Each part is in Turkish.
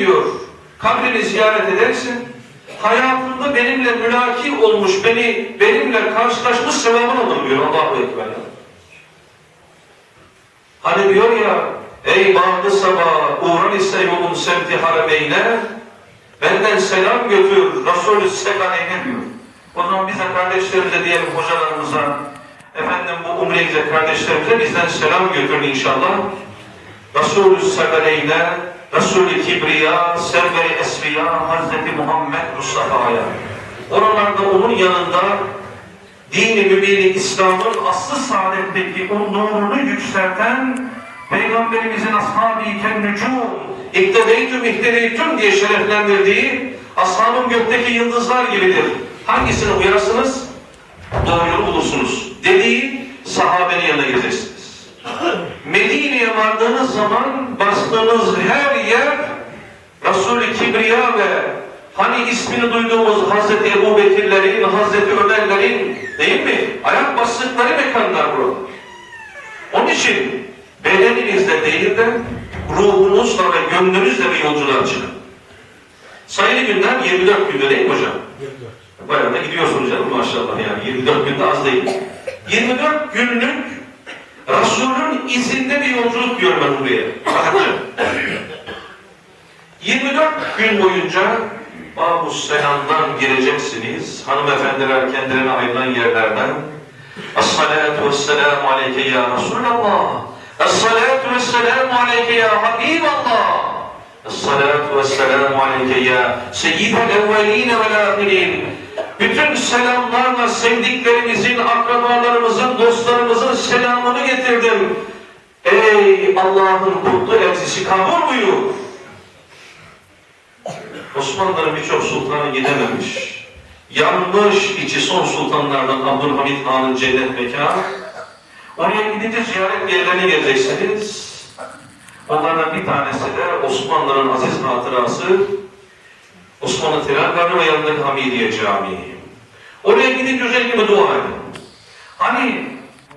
diyor kabrini ziyaret edersin. Hayatında benimle mülaki olmuş, beni benimle karşılaşmış sevabını alır diyor Allahu Ekber. Hani diyor ya, ey bağlı sabah uğran ise yolun semti harameyne, benden selam götür Resulü Segane'ne diyor. O zaman bize kardeşlerimize diyelim hocalarımıza, efendim bu umreye kardeşlerimize bizden selam götürün inşallah. Resulü Segane'ne, Resulü Kibriya, Serveri Esriya, Hazreti Muhammed Mustafa'ya. Oralarda onun yanında dini mübini İslam'ın aslı saadetteki o nurunu yükselten Peygamberimizin ashab-ı iken nücum, iktedeytüm iktedeytüm diye şereflendirdiği ashabın gökteki yıldızlar gibidir. Hangisini uyarsınız? Doğru yolu bulursunuz. Dediği sahabenin yanına. Medine'ye vardığınız zaman bastığınız her yer Resul-i Kibriya ve hani ismini duyduğumuz Hazreti Ebu Bekirlerin, Hazreti Ömerlerin değil mi? Ayak bastıkları mekanlar bu. Onun için bedeninizle değil de ruhunuzla ve gönlünüzle bir yolculuğa çıkın. Sayılı günler 24 günde değil mi hocam? Bayağı da gidiyorsunuz canım maşallah yani 24 günde az değil. 24 günlük Resul'ün izinde bir yolculuk diyorum ben buraya. Bakın. 24 gün boyunca Babu Selam'dan gireceksiniz. Hanımefendiler kendilerine ayrılan yerlerden. Es-salatu vesselamu aleyke ya Resulallah. Es-salatu vesselamu aleyke ya Habiballah. Es-salatu vesselamu aleyke ya seyyidel evveline vel ahirin. Bütün selamlarla sevdiklerimizin, akrabalarımızın, dostlarımızın selamını getirdim. Ey Allah'ın kutlu elçisi kabul buyur. Osmanlıların birçok sultanı gidememiş. Yanmış içi son sultanlardan Abdülhamit Han'ın cennet mekanı. Oraya gidince ziyaret yerlerine geleceksiniz. Onlardan bir tanesi de Osmanlıların aziz hatırası Osmanlı Tirangarı ve yanındaki Hamidiye Camii. Oraya gidince özellikle dua edin. Hani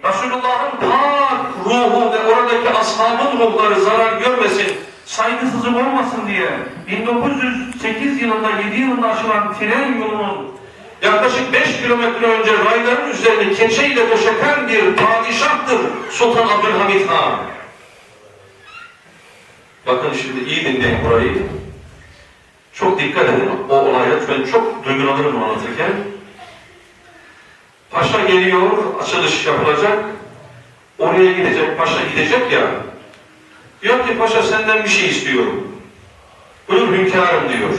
Resulullah'ın pak ruhu ve oradaki ashabın ruhları zarar görmesin, saygısızlık olmasın diye 1908 yılında 7 yılında açılan tren yolunun yaklaşık 5 kilometre önce rayların üzerine keçeyle döşeken bir padişahtır Sultan Abdülhamit Han. Bakın şimdi iyi dinleyin burayı. Çok dikkat edin o olaya. Ben çok duygulanırım anlatırken. Paşa geliyor, açılış yapılacak. Oraya gidecek, paşa gidecek ya. Diyor ki paşa senden bir şey istiyorum. Buyur hünkârım diyor.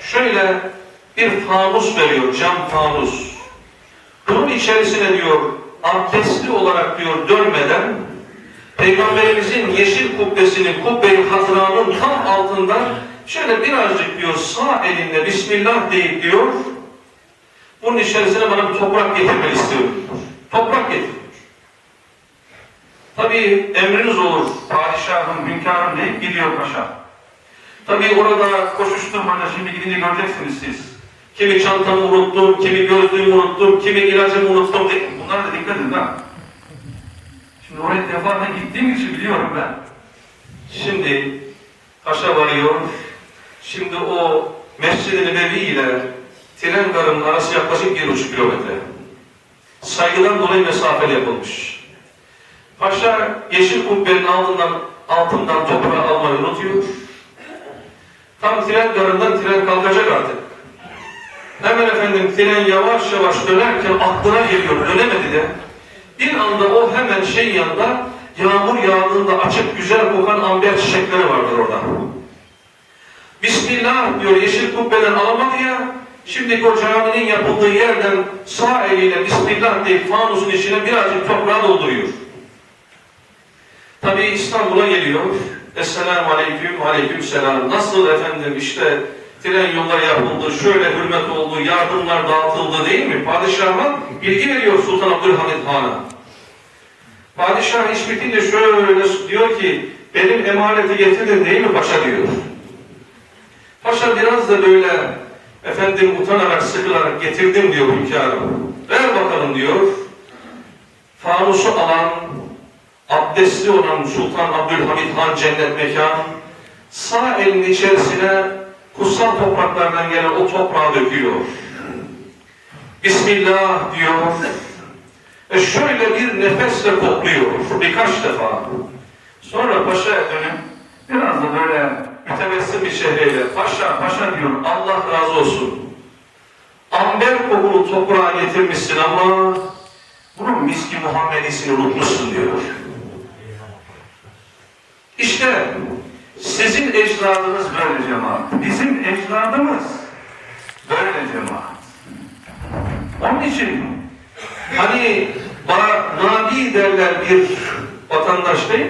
Şöyle bir fanus veriyor, cam fanus. Bunun içerisine diyor, abdestli olarak diyor dönmeden Peygamberimizin yeşil kubbesinin, kubbe-i hatıranın tam altında şöyle birazcık diyor sağ elinde Bismillah deyip diyor bunun içerisine bana bir toprak getirmeni istiyorum. Toprak getir. Tabii emriniz olur padişahım, hünkârım deyip gidiyor paşa. Tabii orada koşuşturmaca şimdi gidince göreceksiniz siz. Kimi çantamı unuttum, kimi gözlüğümü unuttum, kimi ilacımı unuttum mi? Bunlara da dikkat edin ha. Şimdi oraya defaten gittiğim için biliyorum ben. Şimdi Paşa varıyor. Şimdi o Mescid-i Nebevi ile tren garının arası yaklaşık bir buçuk kilometre. Saygıdan dolayı mesafeli yapılmış. Paşa yeşil kubbenin altından, altından toprağı almayı unutuyor. Tam tren garından tren kalkacak artık. Hemen efendim tren yavaş yavaş dönerken aklına geliyor, dönemedi de. Bir anda o hemen şey yanında yağmur yağdığında açık güzel kokan amber çiçekleri vardır orada. Bismillah diyor yeşil kubbeden alamadı ya. Şimdi o caminin yapıldığı yerden sağ eliyle Bismillah deyip fanusun içine birazcık toprağı dolduruyor. Tabii İstanbul'a geliyor. Esselamu aleyküm, aleyküm selam. Nasıl efendim işte tren yolları yapıldı, şöyle hürmet oldu, yardımlar dağıtıldı değil mi? Padişah'a bilgi veriyor Sultan Abdülhamid Han'a. Padişah iş bitince şöyle diyor ki benim emaneti getirdin değil mi paşa diyor. Paşa biraz da böyle efendim utanarak sıkılarak getirdim diyor hünkârım. Ver bakalım diyor. Fanusu alan, abdestli olan Sultan Abdülhamid Han cennet mekan sağ elinin içerisine kutsal topraklardan gelen o toprağı döküyor. Bismillah diyor. Ve şöyle bir nefesle kokluyor birkaç defa. Sonra paşaya dönüp biraz da böyle mütebessim bir şehreyle paşa paşa diyor Allah razı olsun. Amber kokulu toprağa getirmişsin ama bunun miski Muhammedisini unutmuşsun diyor. İşte sizin ecdadınız böyle cemaat. Bizim ecdadımız böyle cemaat. Onun için hani bana nabi derler bir vatandaş değil